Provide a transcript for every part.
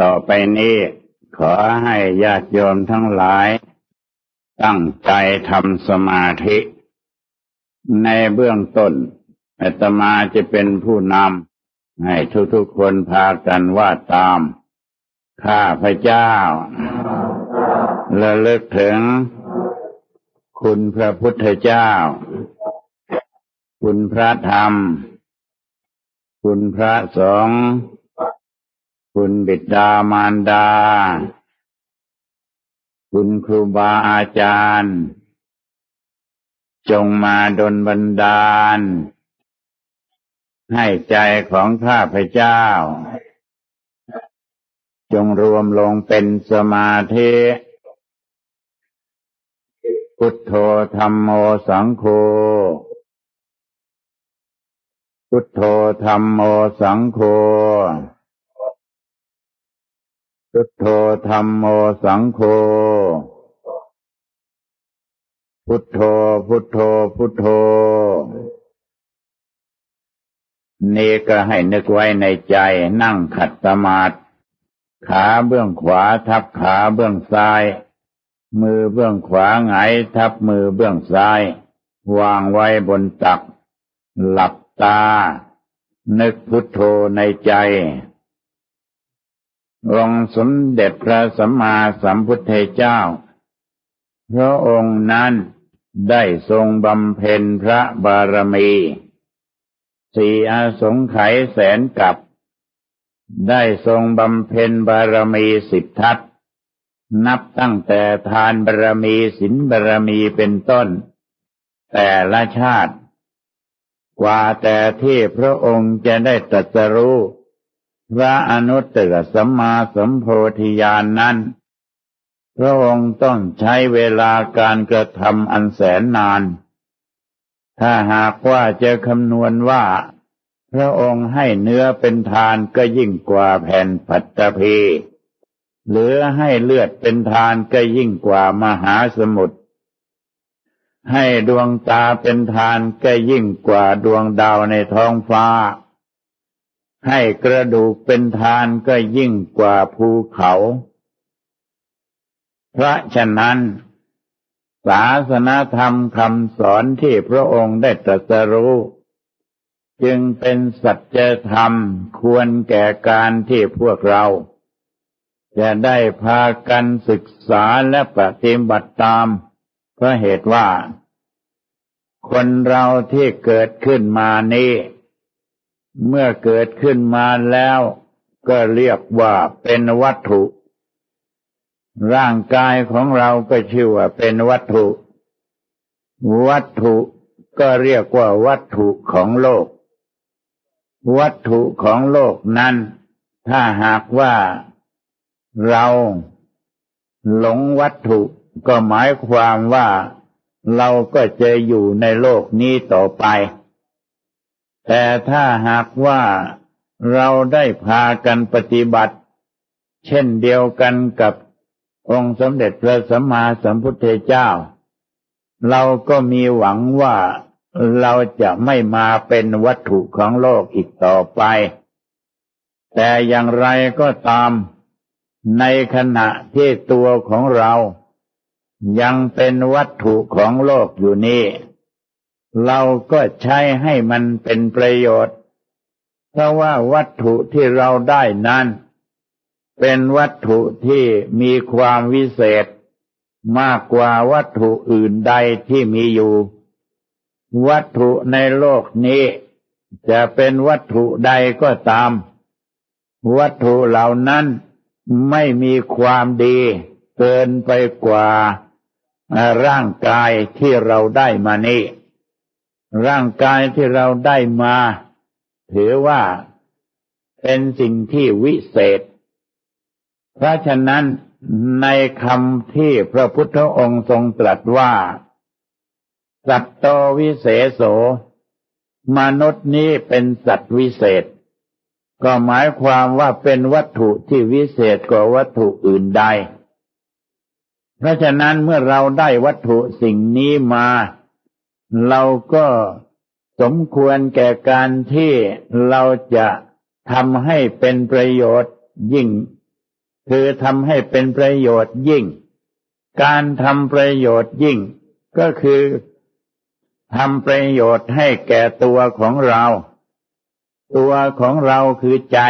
ต่อไปนี้ขอให้ญาติโยมทั้งหลาย ตั้งใจทำสมาธิ ในเบื้องต้นอาตมาจะเป็นผู้นำให้ทุกๆคนพากันว่าตาม ข้าพระเจ้าระลึกถึง คุณพระพุทธเจ้า คุณพระธรรม คุณพระสงฆ์ คุณบิดามารดา คุณครูบาอาจารย์ จงมาดลบันดาล ให้ใจของข้าพเจ้า จงรวมลงเป็นสมาธิ พุทโธธรรมโมสังโฆพุทโธธรรมโมสังโฆ พุทโธธรรมโมสังโฆ พุทโธ พุทโธ พุทโธ นี่ก็ให้นึกไว้ในใจนั่งขัดสมาธิขาเบื้องขวาทับขาเบื้องซ้าย มือเบื้องขวาหงายทับมือเบื้องซ้าย วางไว้บนตัก หลับตา นึกพุทโธในใจ องค์สมเด็จพระสัมมาสัมพุทธเจ้า พระองค์นั้นได้ทรงบำเพ็ญพระบารมี สี่อาสงไขยแสนกับ ได้ทรงบำเพ็ญบารมีสิบทัศนับตั้งแต่ทานบารมีศีลบารมีเป็นต้น แต่ละชาติ กว่าแต่ที่พระองค์จะได้ตรัสรู้ พระอนุตตรสัมมาสัมโพธิญาณนนั้น พระองค์ต้องใช้เวลาการกระทำอันแสนนาน ถ้าหากว่าจะคำนวณว่า พระองค์ให้เนื้อเป็นทานก็ยิ่งกว่าแผ่นปัตตภีหรือให้เลือดเป็นทานก็ยิ่งกว่ามหาสมุทร ให้ดวงตาเป็นทานก็ยิ่งกว่าดวงดาวในท้องฟ้า ให้กระดูกเป็นทานก็ยิ่งกว่าภูเขา เพราะฉะนั้น ศาสนาธรรมคำสอนที่พระองค์ได้ตรัสรู้ จึงเป็นสัจธรรมควรแก่การที่พวกเรา จะได้พากันศึกษาและปฏิบัติตามเพราะเหตุว่า คนเราที่เกิดขึ้นมานี้ เมื่อเกิดขึ้นมาแล้วก็เรียกว่าเป็นวัตถุ ร่างกายของเราก็ชื่อว่าเป็นวัตถุ วัตถุก็เรียกว่าวัตถุของโลก วัตถุของโลกนั้น ถ้าหากว่าเราหลงวัตถุก็หมายความว่าเราก็จะอยู่ในโลกนี้ต่อไป แต่ถ้าหากว่าเราได้พากันปฏิบัติ เช่นเดียวกันกับองค์สมเด็จพระสัมมาสัมพุทธเจ้า เราก็มีหวังว่าเราจะไม่มาเป็นวัตถุของโลกอีกต่อไป แต่อย่างไรก็ตามในขณะที่ตัวของเรายังเป็นวัตถุของโลกอยู่นี้ เราก็ใช้ให้มันเป็นประโยชน์ เพราะว่าวัตถุที่เราได้นั้น เป็นวัตถุที่มีความวิเศษ มากกว่าวัตถุอื่นใดที่มีอยู่ วัตถุในโลกนี้ จะเป็นวัตถุใดก็ตาม วัตถุเหล่านั้นไม่มีความดีเกินไปกว่าร่างกายที่เราได้มานี้ ร่างกายที่เราได้มา ถือว่าเป็นสิ่งที่วิเศษ เพราะฉะนั้นในคำที่พระพุทธองค์ทรงตรัสว่า สัตโตวิเศษโส มนุษย์นี้เป็นสัตว์วิเศษ ก็หมายความว่าเป็นวัตถุที่วิเศษกว่าวัตถุอื่นใด เพราะฉะนั้นเมื่อเราได้วัตถุสิ่งนี้มา เราก็สมควรแก่การที่เราจะทำให้เป็นประโยชน์ยิ่ง คือทำให้เป็นประโยชน์ยิ่ง การทำประโยชน์ยิ่ง ก็คือทำประโยชน์ให้แก่ตัวของเรา ตัวของเราคือใจ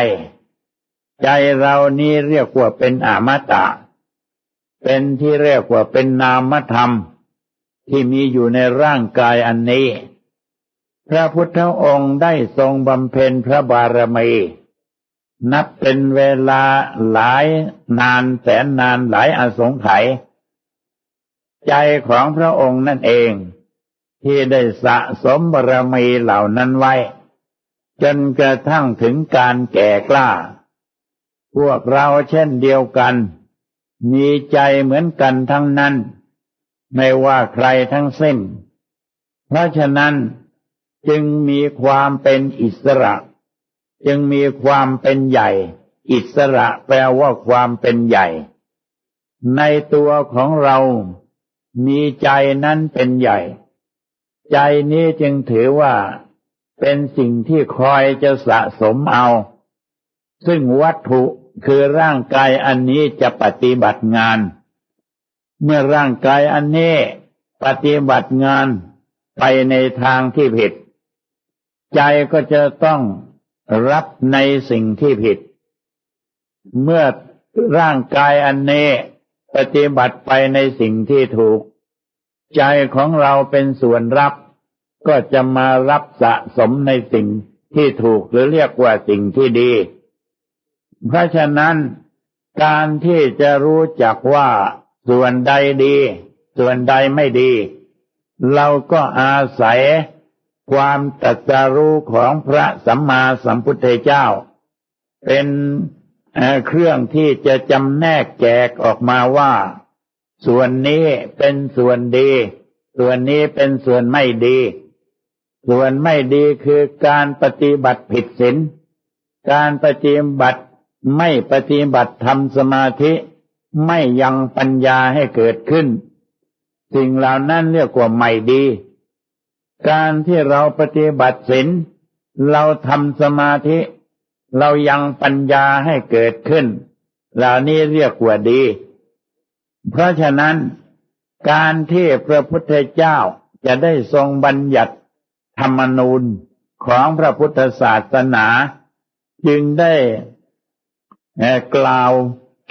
ใจเรานี้เรียกว่าเป็นอมตะ เป็นที่เรียกว่าเป็นนามธรรม ที่มีอยู่ในร่างกายอันนี้ พระพุทธองค์ได้ทรงบำเพ็ญพระบารมี นับเป็นเวลาหลายนานแสนนานหลายอสงไขยใจของพระองค์นั่นเอง ที่ได้สะสมบารมีเหล่านั้นไว้ จนกระทั่งถึงการแก่กล้า พวกเราเช่นเดียวกัน มีใจเหมือนกันทั้งนั้น ไม่ว่าใครทั้งสิ้น เพราะฉะนั้นจึงมีความเป็นอิสระ จึงมีความเป็นใหญ่ อิสระแปลว่าความเป็นใหญ่ ในตัวของเรามีใจนั้นเป็นใหญ่ ใจนี้จึงถือว่าเป็นสิ่งที่คอยจะสะสมเอา ซึ่งวัตถุคือร่างกายอันนี้จะปฏิบัติงาน เมื่อร่างกายอันนี้ปฏิบัติงานไปในทางที่ผิด ใจก็จะต้องรับในสิ่งที่ผิด เมื่อร่างกายอันนี้ปฏิบัติไปในสิ่งที่ถูก ใจของเราเป็นส่วนรับ ก็จะมารับสะสมในสิ่งที่ถูกหรือเรียกว่าสิ่งที่ดี เพราะฉะนั้นการที่จะรู้จักว่า ส่วนใดดี ส่วนใดไม่ดี เราก็อาศัยความตรัสรู้ของพระสัมมาสัมพุทธเจ้า เป็นเครื่องที่จะจำแนกแจกออกมาว่า ส่วนนี้เป็นส่วนดี ส่วนนี้เป็นส่วนไม่ดี ส่วนไม่ดีคือการปฏิบัติผิดศีลการปฏิบัติไม่ปฏิบัติทำสมาธิ ไม่ยังปัญญาให้เกิดขึ้น สิ่งเหล่านั้นเรียกว่าไม่ดี การที่เราปฏิบัติศีลเราทำสมาธิ เรายังปัญญาให้เกิดขึ้น เหล่านี้เรียกว่าดี เพราะฉะนั้น การที่พระพุทธเจ้าจะได้ทรงบัญญัติธรรมนูญของพระพุทธศาสนา จึงได้กล่าว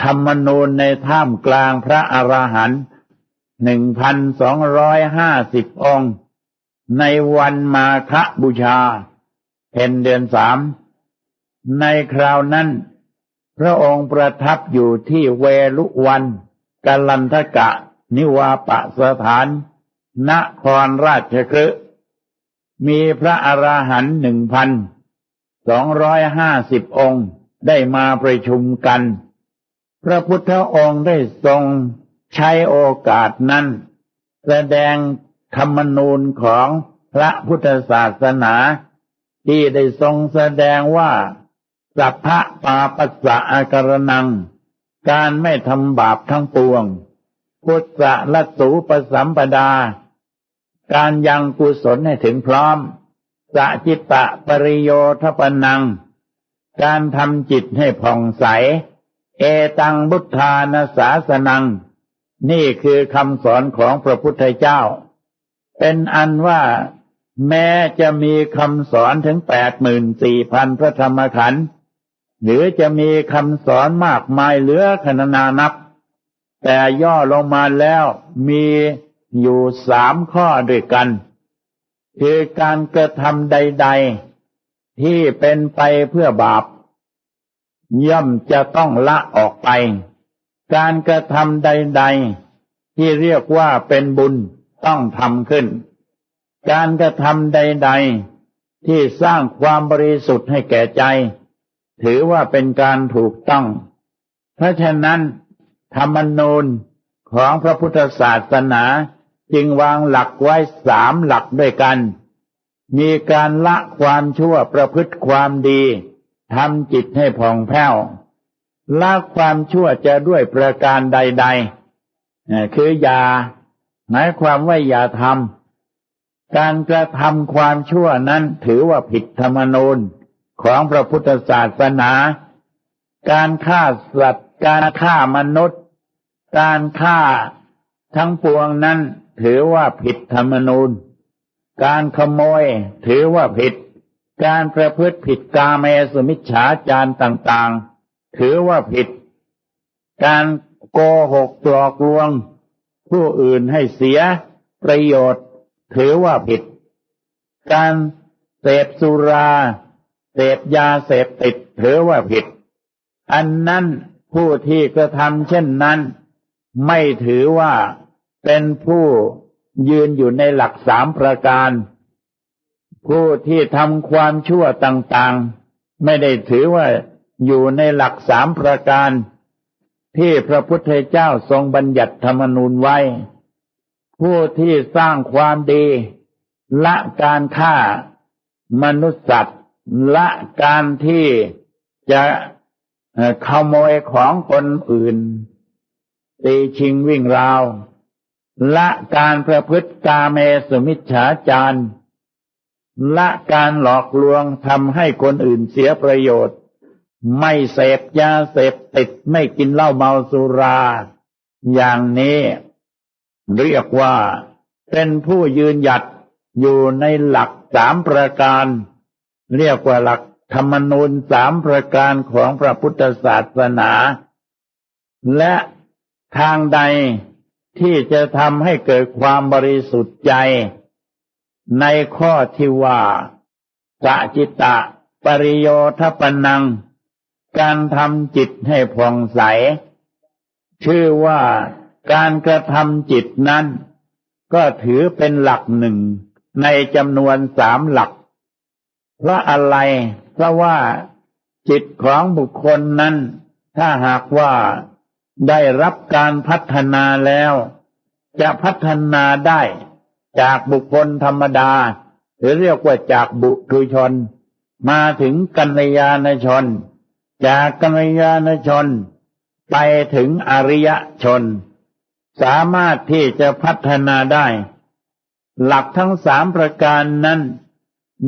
ธรรมนูญในท่ามกลางพระอระหันต์หนึ่งพันสองร้อยห้าสิบองค์ ในวันมาฆบูชาเพ็นเดือนสาม ในคราวนั้น พระองค์ประทับอยู่ที่เวลุวันกัลันทกะ นิวาปะสถาน นครราชคฤห์มีพระอราหันต์หนึ่งพันสองร้อยห้าสิบองค์ได้มาประชุมกัน พระพุทธองค์ได้ทรงใช้โอกาสนั้น แสดงธรรมนูญของพระพุทธศาสนา ที่ได้ทรงแสดงว่า สัพพะปาปัสสะอาการนัง การไม่ทำบาปทั้งปวง พุทธะละสูปสัมปดา การยังกุศลให้ถึงพร้อมสะจิตตะปริโยทปนัง การทำจิตให้ผ่องใส เอตังบุทธานาสาสนัง นี่คือคำสอนของพระพุทธเจ้า เป็นอันว่าแม้จะมีคำสอนถึงแปดหมื่นสี่พันพระธรรมขันธ์หรือจะมีคำสอนมากมายเหลือขนานานับ แต่ย่อลงมาแล้วมีอยู่สามข้อด้วยกัน คือการกระทำใด ๆ ที่เป็นไปเพื่อบาป ย่อมจะต้องละออกไป การกระทำใด ๆ ที่เรียกว่าเป็นบุญต้องทำขึ้น การกระทำใด ๆ ที่สร้างความบริสุทธิ์ให้แก่ใจ ถือว่าเป็นการถูกต้อง เพราะฉะนั้น ธรรมนูญของพระพุทธศาสนาจึงวางหลักไว้สามหลักด้วยกัน มีการละความชั่วประพฤติความดี ทำจิตให้ผ่องแผ้วละความชั่วจะด้วยประการใด ๆ คืออย่าหมายความว่าอย่าทำการกระทำความชั่วนั้นถือว่าผิดธรรมนูญของพระพุทธศาสนา การฆ่าสัตว์ การฆ่ามนุษย์ การฆ่าทั้งปวงนั้นถือว่าผิดธรรมนูญ การขโมยถือว่าผิด การประพฤติผิดกาเมสุมิจฉาจารต่าง ๆ ถือว่าผิด การโกหกหลอกลวง ผู้อื่นให้เสียประโยชน์ ถือว่าผิด การเสพสุราเสพยาเสพติดถือว่าผิด อันนั้นผู้ที่กระทำเช่นนั้น ไม่ถือว่าเป็นผู้ยืนอยู่ในหลักสามประการ ผู้ที่ทำความชั่วต่างๆ ไม่ได้ถือว่าอยู่ในหลักสามประการ ที่พระพุทธเจ้าทรงบัญญัติธรรมนูญไว้ ผู้ที่สร้างความดี ละการฆ่ามนุษย์สัตว์ละการที่จะขโมยของคนอื่นตีชิงวิ่งราว ละการประพฤติกาเมสุมิจฉาจาร ละการหลอกลวงทำให้คนอื่นเสียประโยชน์ ไม่เสพยาเสพติดไม่กินเหล้าเมาสุรา อย่างนี้ เรียกว่าเป็นผู้ยืนหยัดอยู่ในหลักสามประการ เรียกว่าหลักธรรมนูญสามประการของพระพุทธศาสนา และทางใดที่จะทำให้เกิดความบริสุทธิ์ใจ ในข้อที่ว่าสัจิตะ ปริโยทปนัง การทำจิตให้ผ่องใส ชื่อว่าการกระทำจิตนั้น ก็ถือเป็นหลักหนึ่งในจำนวนสามหลัก เพราะอะไร เพราะว่าจิตของบุคคลนั้น ถ้าหากว่าได้รับการพัฒนาแล้ว จะพัฒนาได้ จากบุคคลธรรมดา หรือเรียกว่าจากบุตุชน มาถึงกัลยาณชน จากกัลยาณชน ไปถึงอริยชน สามารถที่จะพัฒนาได้ หลักทั้งสามประการนั้น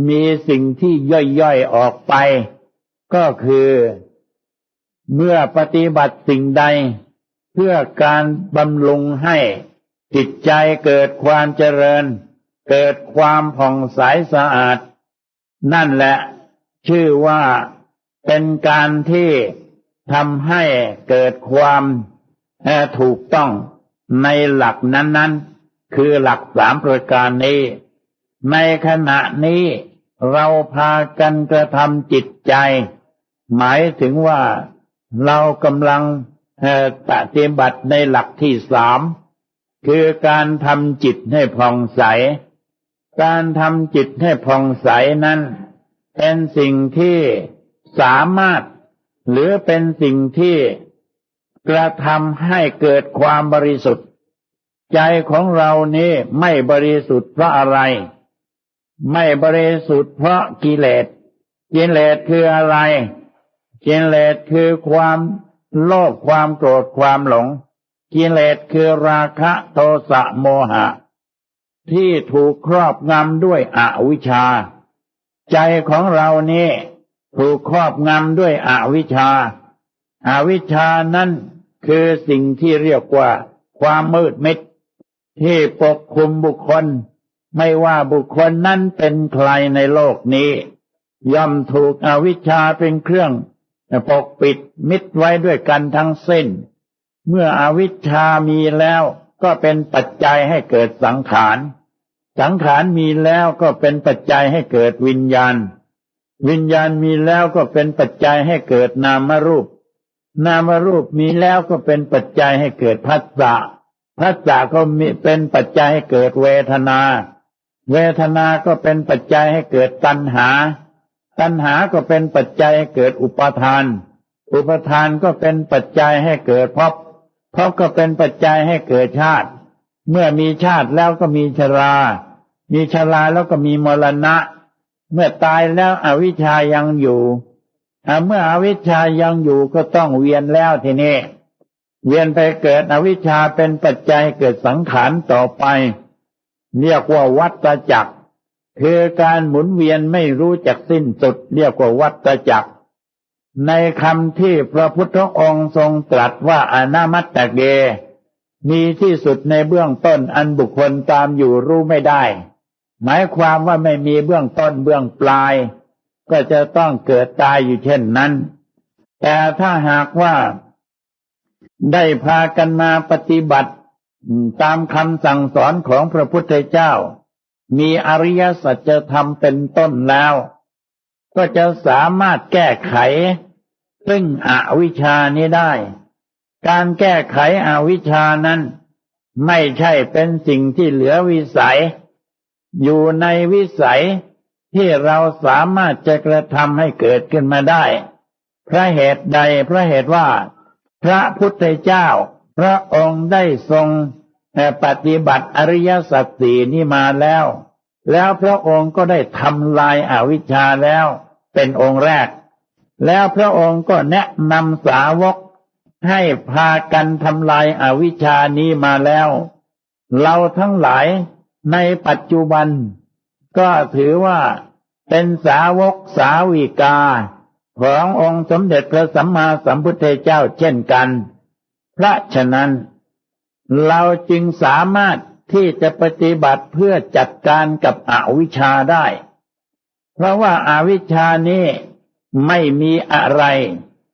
มีสิ่งที่ย่อยๆออกไป ก็คือ เมื่อปฏิบัติสิ่งใด เพื่อการบำรุงให้ จิตใจเกิดความเจริญ เกิดความผ่องใสสะอาด นั่นแหละชื่อว่าเป็นการที่ทำให้เกิดความถูกต้องในหลักนั้น ๆ คือหลักสามประการนี้ ในขณะนี้เราพากันกระทำจิตใจ หมายถึงว่าเรากำลังปฏิบัติในหลักที่สาม คือการทำจิตให้ผ่องใส การทำจิตให้ผ่องใสนั้น เป็นสิ่งที่สามารถ หรือเป็นสิ่งที่กระทำให้เกิดความบริสุทธิ์ ใจของเรานี้ไม่บริสุทธิ์เพราะอะไร ไม่บริสุทธิ์เพราะกิเลสกิเลสคืออะไรกิเลสคือความโลภความโกรธความหลง กิเลสคือราคะโทสะโมหะ ที่ถูกครอบงำด้วยอวิชชา ใจของเรานี่ถูกครอบงำด้วยอวิชชาอาวิชชานั้นคือสิ่งที่เรียกว่า ความมืดมิด ที่ปกคลุมบุคคล ไม่ว่าบุคคลนั้นเป็นใครในโลกนี้ ย่อมถูกอวิชชาเป็นเครื่อง ปกปิดมิดไว้ด้วยกันทั้งสิ้น เมื่ออวิชชามีแล้วก็เป็นปัจจัยให้เกิดสังขาร สังขารมีแล้วก็เป็นปัจจัยให้เกิดวิญญาณ วิญญาณมีแล้วก็เป็นปัจจัยให้เกิดนามรูป นามรูปมีแล้วก็เป็นปัจจัยให้เกิดพัสสะพัสสะก็มีเป็นปัจจัยให้เกิดเวทนา เวทนาก็เป็นปัจจัยให้เกิดตัณหา ตัณหาก็เป็นปัจจัยให้เกิดอุปาทาน อุปาทานก็เป็นปัจจัยให้เกิดภพ ภพก็เป็นปัจจัยให้เกิดชาติ เมื่อมีชาติแล้วก็มีชรา มีชราแล้วก็มีมรณะ เมื่อตายแล้วอวิชายังอยู่เมื่ออวิชายังอยู่ก็ต้องเวียนแล้วทีนี้เวียนไปเกิดอวิชชาเป็นปัจจัยเกิดสังขารต่อไป เรียกว่าวัฏจักรคือการหมุนเวียนไม่รู้จักสิ้นสุด เรียกว่าวัฏจักร ในคำที่พระพุทธองค์ทรงตรัสว่าอนามัตตเก มีที่สุดในเบื้องต้นอันบุคคลตามอยู่รู้ไม่ได้ หมายความว่าไม่มีเบื้องต้นเบื้องปลาย ก็จะต้องเกิดตายอยู่เช่นนั้น แต่ถ้าหากว่า ได้พากันมาปฏิบัติ ตามคำสั่งสอนของพระพุทธเจ้า มีอริยสัจธรรมเป็นต้นแล้ว ก็จะสามารถแก้ไข ซึ่งอวิชานี้ได้ การแก้ไขอวิชชานั้น ไม่ใช่เป็นสิ่งที่เหลือวิสัย อยู่ในวิสัยที่เราสามารถจะกระทำให้เกิดขึ้นมาได้ พระเหตุใดพระเหตุว่า พระพุทธเจ้า พระองค์ได้ทรงปฏิบัติอริยสัจสี่นี้มาแล้ว แล้วพระองค์ก็ได้ทำลายอาวิชชาแล้วเป็นองค์แรก แล้วพระองค์ก็แนะนำสาวกให้พากันทำลายอาวิชานี้มาแล้ว เราทั้งหลายในปัจจุบัน ก็ถือว่าเป็นสาวกสาวิกา ขององค์สมเด็จพระสัมมาสัมพุทธเจ้าเช่นกัน เพราะฉะนั้น เราจึงสามารถที่จะปฏิบัติเพื่อจัดการกับอวิชชาได้ เพราะว่าอาวิชชานี้ ไม่มีอะไร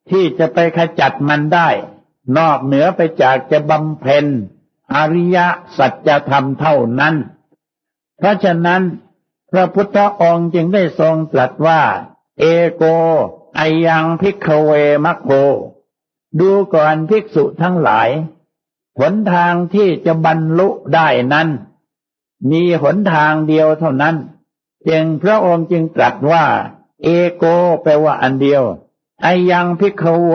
ที่จะไปขจัดมันได้ นอกเหนือไปจากจะบำเพ็ญอริยสัจธรรมเท่านั้น เพราะฉะนั้น พระพุทธองค์จึงได้ทรงตรัสว่า เอโกไอยังพิกเวมัคโค ดูก่อนภิกษุทั้งหลาย หนทางที่จะบรรลุได้นั้น มีหนทางเดียวเท่านั้น จึงพระองค์จึงตรัสว่า เอโก แปลว่าอันเดียวไอยังพิกเว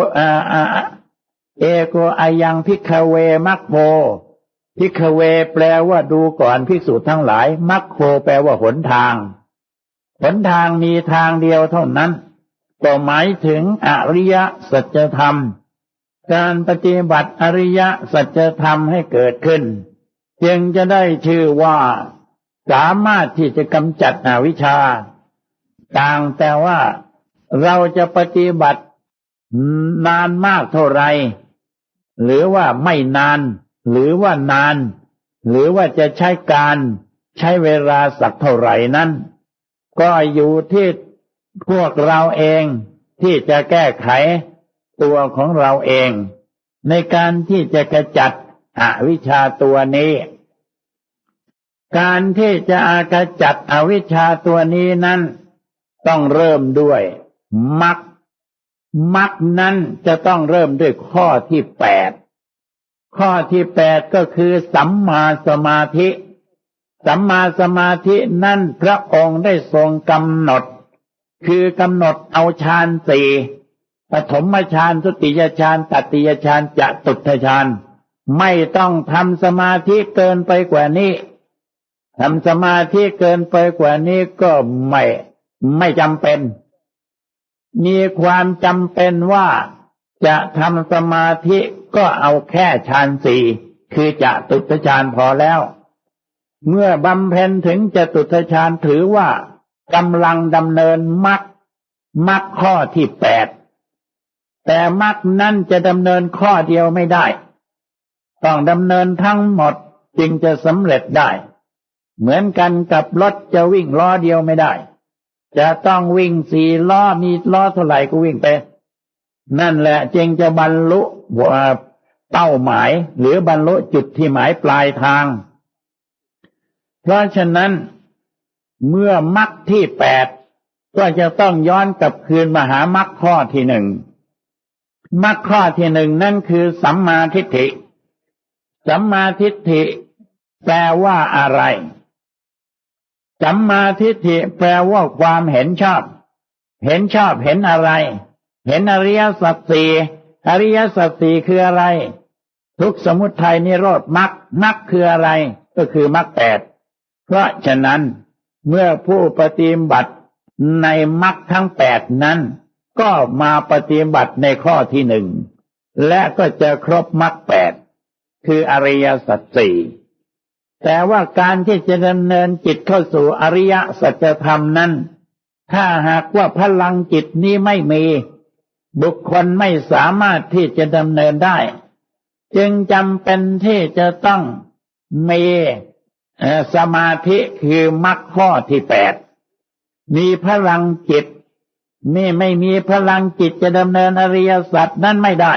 เอโกไอยังพิกเวมัคโคพิกเว แปลว่าดูก่อนภิกษุทั้งหลาย มัคโคแปลว่าหนทาง หนทางมีทางเดียวเท่านั้นก็หมายถึงอริยสัจธรรม การปฏิบัติอริยสัจธรรมให้เกิดขึ้น จึงจะได้ชื่อว่า สามารถที่จะกำจัดอวิชชา ต่างแต่ว่าเราจะปฏิบัตินานมากเท่าไร หรือว่าไม่นาน หรือว่านาน หรือว่าจะใช้การใช้เวลาสักเท่าไหร่นั้น ก็อยู่ที่พวกเราเองที่จะแก้ไขตัวของเราเอง ในการที่จะกระจัดอวิชชาตัวนี้ การที่จะอากระจัดอวิชชาตัวนี้นั้น ต้องเริ่มด้วยมักมักนั้นจะต้องเริ่มด้วยข้อที่แปดข้อที่แปดก็คือสัมมาสมาธิ สัมมาสมาธินั่นพระองค์ได้ทรงกำหนด คือกำหนดเอาฌานสี่ปฐมฌานสุติยฌานตติยฌานจะตุทฌานไม่ต้องทำสมาธิเกินไปกว่านี้ทำสมาธิเกินไปกว่านี้ก็ไม่ ไม่จำเป็น มีความจำเป็นว่าจะทำสมาธิก็เอาแค่ฌานสี่คือจะตุตฌานพอแล้ว เมื่อบำเพ็ญถึงจะตุตฌานถือว่ากำลังดำเนินมรรคมรรคข้อที่แปดแต่มรรคนั้นจะดำเนินข้อเดียวไม่ได้ ต้องดำเนินทั้งหมดจึงจะสำเร็จได้ เหมือนกันกับรถจะวิ่งล้อเดียวไม่ได้ จะต้องวิ่งสี่ล้อมีล้อเท่าไหร่ก็วิ่งไป นั่นแหละจึงจะบรรลุเป้าหมาย หรือบรรลุจุดที่หมายปลายทาง เพราะฉะนั้นเมื่อมรรคที่แปดก็จะต้องย้อนกลับคืนมาหามรรคข้อที่หนึ่งมรรคข้อที่หนึ่งนั่นคือสัมมาทิฏฐิ สัมมาทิฏฐิแปลว่าอะไร สัมมาทิฏฐิแปลว่าความเห็นชอบ เห็นชอบเห็นอะไร เห็นอริยสัจสี่อริยสัจสี่คืออะไร ทุกสมุทัยนิโรธมรรคมรรคคืออะไร ก็คือมรรคแปดเพราะฉะนั้นเมื่อผู้ปฏิบัติในมรรคทั้งแปดนั้น ก็มาปฏิบัติในข้อที่หนึ่งและก็จะครบมรรคแปดคืออริยสัจสี่ แต่ว่าการที่จะดำเนินจิตเข้าสู่อริยสัจธรรมนั้น ถ้าหากว่าพลังจิตนี้ไม่มี บุคคลไม่สามารถที่จะดำเนินได้ จึงจำเป็นที่จะต้องมีสมาธิคือมรรคข้อที่แปด มีพลังจิตนี่ไม่มีพลังจิตจะดำเนินอริยสัจนั้นไม่ได้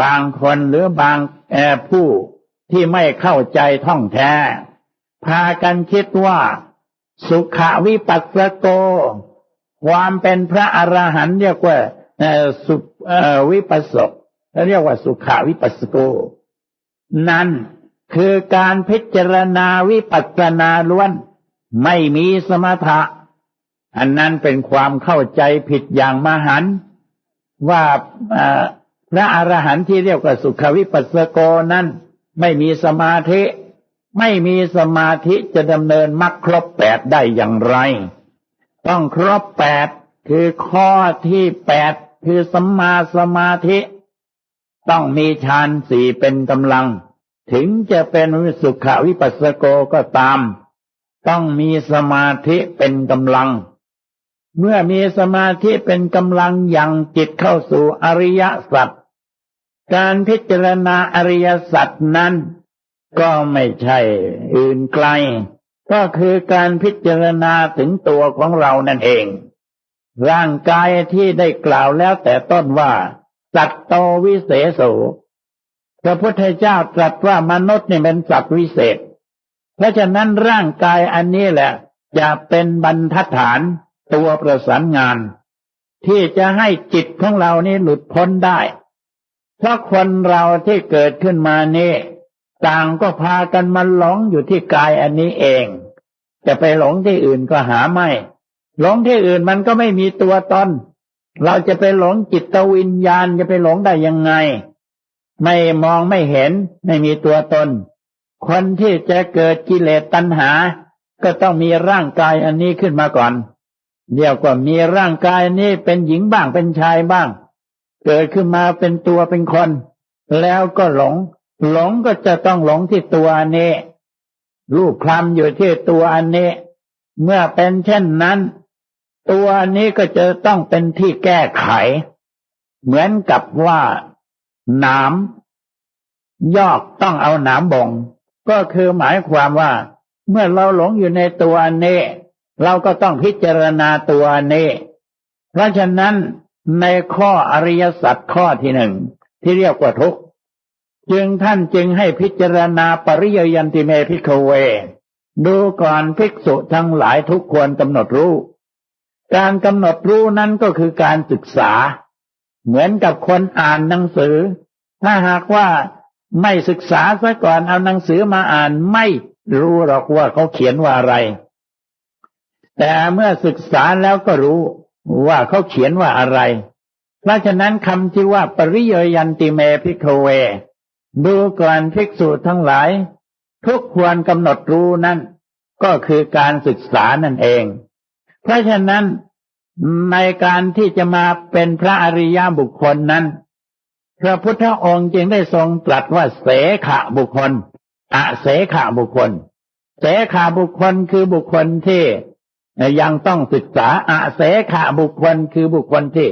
บางคนหรือบางผู้ ที่ไม่เข้าใจท่องแท้ พากันคิดว่า สุขวิปัสสโก ความเป็นพระอรหันต์เรียกว่าสุวิปัสสกเรียกว่าสุขวิปัสสโก นั่นคือการพิจารณาวิปัสสนาล้วน ไม่มีสมถะ อันนั้นเป็นความเข้าใจผิดอย่างมหันว่าพระอรหันต์ที่เรียกว่าสุขวิปัสสโกนั้น ไม่มีสมาธิ ไม่มีสมาธิจะดำเนินมรรคครบแปดได้อย่างไร ต้องครบแปดคือข้อที่แปดคือสัมมาสมาธิ ต้องมีฌานสี่เป็นกำลัง ถึงจะเป็นวิสุขวิปัสสโกก็ตาม ต้องมีสมาธิเป็นกำลัง เมื่อมีสมาธิเป็นกำลังอยังจิตเข้าสู่อริยสัจ การพิจารณาอริยสัจนั้น ก็ไม่ใช่อื่นไกล ก็คือการพิจารณาถึงตัวของเรานั่นเอง ร่างกายที่ได้กล่าวแล้วแต่ต้นว่า สัตโตวิเศษโสพระพุทธเจ้าตรัสว่ามนุษย์นี่เป็นสัตว์วิเศษ เพราะฉะนั้นร่างกายอันนี้แหละ จะเป็นบรรทัดฐานตัวประสานงาน ที่จะให้จิตของเรานี่หลุดพ้นได้ เพราะคนเราที่เกิดขึ้นมานี่ ต่างก็พากันมาหลงอยู่ที่กายอันนี้เอง จะไปหลงที่อื่นก็หาไม่หลงที่อื่นมันก็ไม่มีตัวตนเราจะไปหลงจิตวิญญาณจะไปหลงได้ยังไง ไม่มองไม่เห็นไม่มีตัวตน คนที่จะเกิดกิเลสตัณหา ก็ต้องมีร่างกายอันนี้ขึ้นมาก่อนเรียกว่ามีร่างกายนี้เป็นหญิงบ้างเป็นชายบ้าง เกิดขึ้นมาเป็นตัวเป็นคน แล้วก็หลง หลงก็จะต้องหลงที่ตัวนี้รูปคลำอยู่ที่ตัวอันนี้ เมื่อเป็นเช่นนั้น ตัวนี้ก็จะต้องเป็นที่แก้ไข เหมือนกับว่าหนามยอกต้องเอาหนามบ่ง ก็คือหมายความว่า เมื่อเราหลงอยู่ในตัวนี้ เราก็ต้องพิจารณาตัวนี้ เพราะฉะนั้น ในข้ออริยสัจข้อที่หนึ่งที่เรียกว่าทุกข์จึงท่านจึงให้พิจารณาปริยยันติเมพิกเว ดูก่อนภิกษุทั้งหลายทุกควรกำหนดรู้ การกำหนดรู้นั้นก็คือการศึกษา เหมือนกับคนอ่านหนังสือ ถ้าหากว่าไม่ศึกษาซะก่อนเอาหนังสือมาอ่านไม่รู้หรอกว่าเขาเขียนว่าอะไร แต่เมื่อศึกษาแล้วก็รู้ ว่าเขาเขียนว่าอะไร เพราะฉะนั้นคำที่ว่าปริยยันติเมพิกเว ดูก่อนภิกษุทั้งหลาย ทุกควรกำหนดรู้นั่นก็คือการศึกษานั่นเอง เพราะฉะนั้นในการที่จะมาเป็นพระอริยบุคคลนั้น พระพุทธองค์จึงได้ทรงตรัสว่าเสขะบุคคลอะเสขะบุคคล เสขาบุคคลคือบุคคลที่ ยังต้องศึกษาอาเสขะบุคคลคือบุคคลที่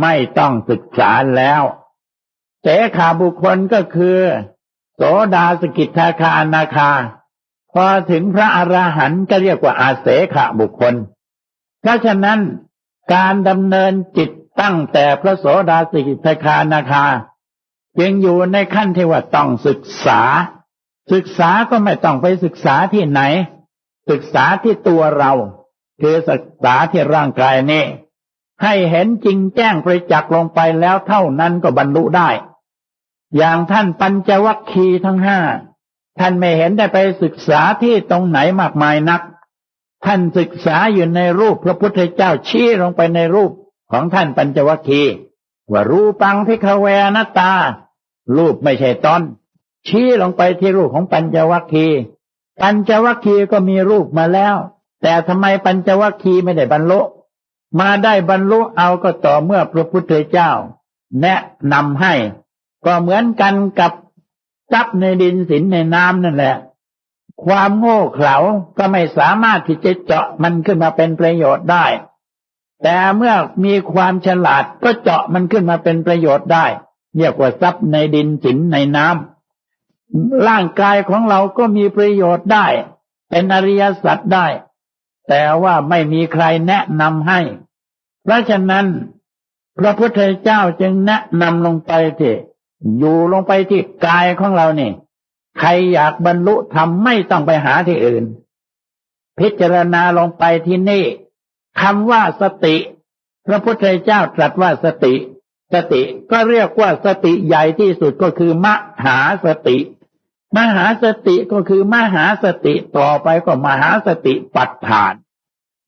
ไม่ต้องศึกษาแล้วเสขาบุคคลก็คือ โสดาสกิทาคานาคา พอถึงพระอราหันต์ก็เรียกว่าอาเสขะบุคคล เพราะฉะนั้นการดำเนินจิตตั้งแต่พระโสดาสกิทาคานาคายังอยู่ในขั้นที่ว่าต้องศึกษา ศึกษาก็ไม่ต้องไปศึกษาที่ไหน ศึกษาที่ตัวเรา คือศึกษาที่ร่างกายนี้ให้เห็นจริงแจ้งประจักษ์ลงไปแล้วเท่านั้นก็บรรลุได้ อย่างท่านปัญจวัคคีย์ทั้งห้าท่านไม่เห็นได้ไปศึกษาที่ตรงไหนมากมายนัก ท่านศึกษาอยู่ในรูปพระพุทธเจ้าชี้ลงไปในรูปของท่านปัญจวัคคีย์ว่ารูปังพิคเวนตา รูปไม่ใช่ตอน ชี้ลงไปที่รูปของปัญจวัคคีย์ปัญจวัคคีย์ก็มีรูปมาแล้ว แต่ทำไมปัญจวัคคีย์ไม่ได้บรรลุ มาได้บรรลุเอาก็ต่อเมื่อพระพุทธเจ้า แนะนำให้ ก็เหมือนกันกับจับในดินสินในน้ำนั่นแหละ ความโง่เขลาก็ไม่สามารถที่จะเจาะมันขึ้นมาเป็นประโยชน์ได้ แต่เมื่อมีความฉลาดก็เจาะมันขึ้นมาเป็นประโยชน์ได้เรียกว่าทรัพย์ในดินสินในน้ำร่างกายของเราก็มีประโยชน์ได้ เป็นอริยสัจได้ แต่ว่าไม่มีใครแนะนำให้ เพราะฉะนั้น พระพุทธเจ้าจึงแนะนำลงไปที่อยู่ลงไปที่กายของเราเนี่ยใครอยากบรรลุธรรมไม่ต้องไปหาที่อื่น พิจารณาลงไปที่นี่คำว่าสติ พระพุทธเจ้าตรัสว่าสติ สติก็เรียกว่าสติใหญ่ที่สุดก็คือมหาสติ มหาสติก็คือมหาสติต่อไปก็มหาสติปัฏฐาน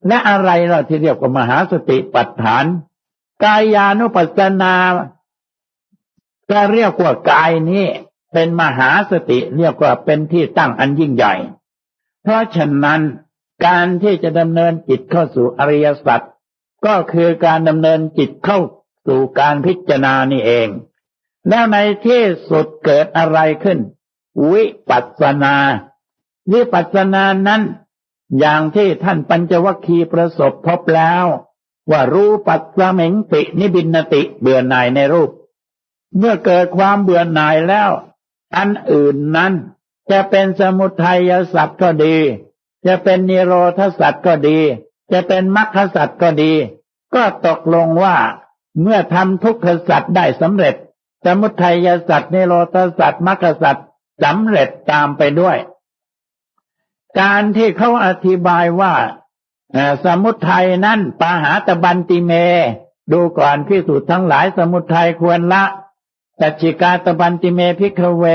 และอะไรเราที่เรียกว่ามหาสติปัฏฐาน กายานุปัสสนาก็เรียกว่ากายนี้เป็นมหาสติเรียกว่าเป็นที่ตั้งอันยิ่งใหญ่ เพราะฉะนั้นการที่จะดำเนินจิตเข้าสู่อริยสัจก็คือการดำเนินจิตเข้าสู่การพิจารณานี่เอง แล้วในที่สุดเกิดอะไรขึ้น วิปัสสนา วิปัสสนานั้น อย่างที่ท่านปัญจวัคคีย์ประสบพบแล้ว ว่ารูปัสสเมงตินิบินติเบื่อหน่ายในรูป เมื่อเกิดความเบื่อหน่ายแล้ว อันอื่นนั้น จะเป็นสมุทัยสัตว์ก็ดี จะเป็นนิโรธสัตว์ก็ดี จะเป็นมรรคสัตว์ก็ดี ก็ตกลงว่าเมื่อทำทุกขสัตว์ได้สำเร็จ สมุทัยสัตว์นิโรธสัตว์มรรคสัตว์ สำเร็จตามไปด้วย การที่เขาอธิบายว่าสมุทัยนั้นปาหาตบันติเม ดูก่อนพิสูจน์ทั้งหลายสมุทัยควรละตัชิกาตบันติเมพิกเว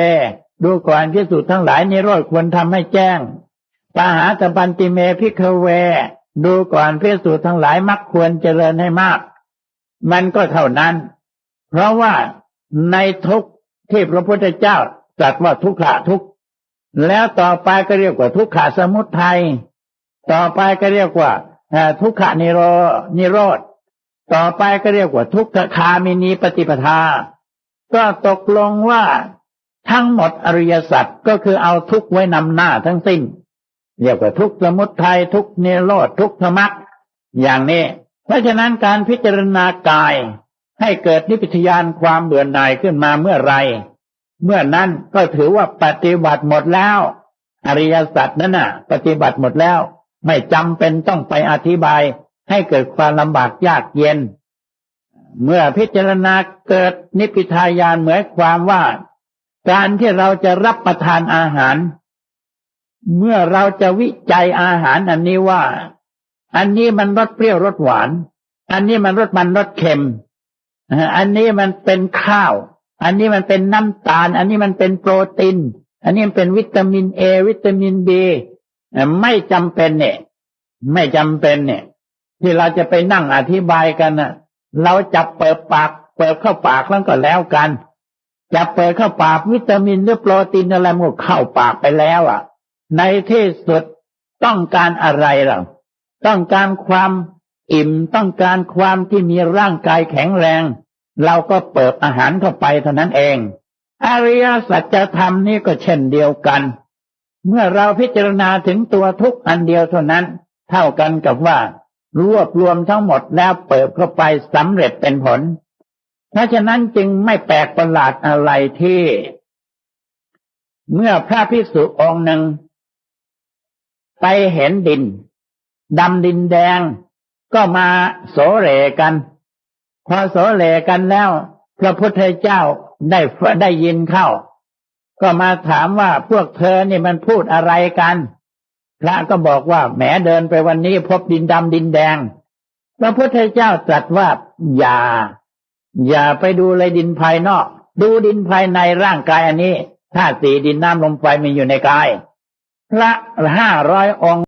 ดูก่อนพิสูจน์ทั้งหลายนิโรธควรทำให้แจ้งปาหาตปันติเมพิกเว ดูก่อนพิสูจน์ทั้งหลายมักควรเจริญให้มาก มันก็เท่านั้น เพราะว่าในทุกที่พระพุทธเจ้า ตรัสว่าทุกขะทุก แล้วต่อไปก็เรียกว่าทุกขะสมุทัย ต่อไปก็เรียกว่าทุกขะนิโรนิโรธ ต่อไปก็เรียกว่าทุกขคามินีปฏิปทา ก็ตกลงว่าทั้งหมดอริยสัจก็คือเอาทุกไว้นำหน้าทั้งสิ้น เรียกว่าทุกสมุทัยทุกเนโรธทุกธรรมะอย่างนี้ เพราะฉะนั้นการพิจารณากายให้เกิดนิพพยานความเบื่อหน่ายขึ้นมาเมื่อไร เมื่อนั้นก็ถือว่าปฏิบัติหมดแล้ว อริยสัจนั้นน่ะ ปฏิบัติหมดแล้ว ไม่จำเป็นต้องไปอธิบายให้เกิดความลำบากยากเย็น เมื่อพิจารณาเกิดนิพพิทายานเหมือนความว่า การที่เราจะรับประทานอาหาร เมื่อเราจะวิจัยอาหารอันนี้ว่า อันนี้มันรสเปรี้ยวรสหวาน อันนี้มันรสมันรสเค็มอันนี้มันเป็นข้าว อันนี้มันเป็นน้ำตาล อันนี้มันเป็นโปรตีนอันนี้มันเป็นวิตามินเอวิตามินบีไม่จำเป็นเนี่ย ไม่จำเป็นเนี่ย ที่เราจะไปนั่งอธิบายกันน่ะเราจับเปิดปาก เปิดเข้าปากแล้วก็แล้วกันจับเปิดเข้าปากวิตามินหรือโปรตีนอะไรมันก็เข้าปากไปแล้วอะ ในที่สุดต้องการอะไรล่ะต้องการความอิ่มต้องการความที่มีร่างกายแข็งแรง เราก็เปิดอาหารเข้าไปเท่านั้นเอง อริยสัจธรรมนี่ก็เช่นเดียวกัน เมื่อเราพิจารณาถึงตัวทุกอันเดียวเท่านั้น เท่ากันกับว่ารวบรวมทั้งหมดแล้วเปิดเข้าไปสำเร็จเป็นผล เพราะฉะนั้นจึงไม่แปลกประหลาดอะไรที่ เมื่อพระภิกษุองค์หนึ่ง ไปเห็นดินดำดินแดงก็มาโสเลกัน พอโสเลกันแล้ว พระพุทธเจ้าได้ได้ยินเข้า ก็มาถามว่าพวกเธอนี่มันพูดอะไรกัน พระก็บอกว่าแหมเดินไปวันนี้พบดินดำดินแดง พระพุทธเจ้าตรัสว่าอย่า อย่าไปดูเลยดินภายนอก ดูดินภายในร่างกายอันนี้ธาตุสีดินน้ำลมไฟมีอยู่ในกาย พระห้าร้อยองค์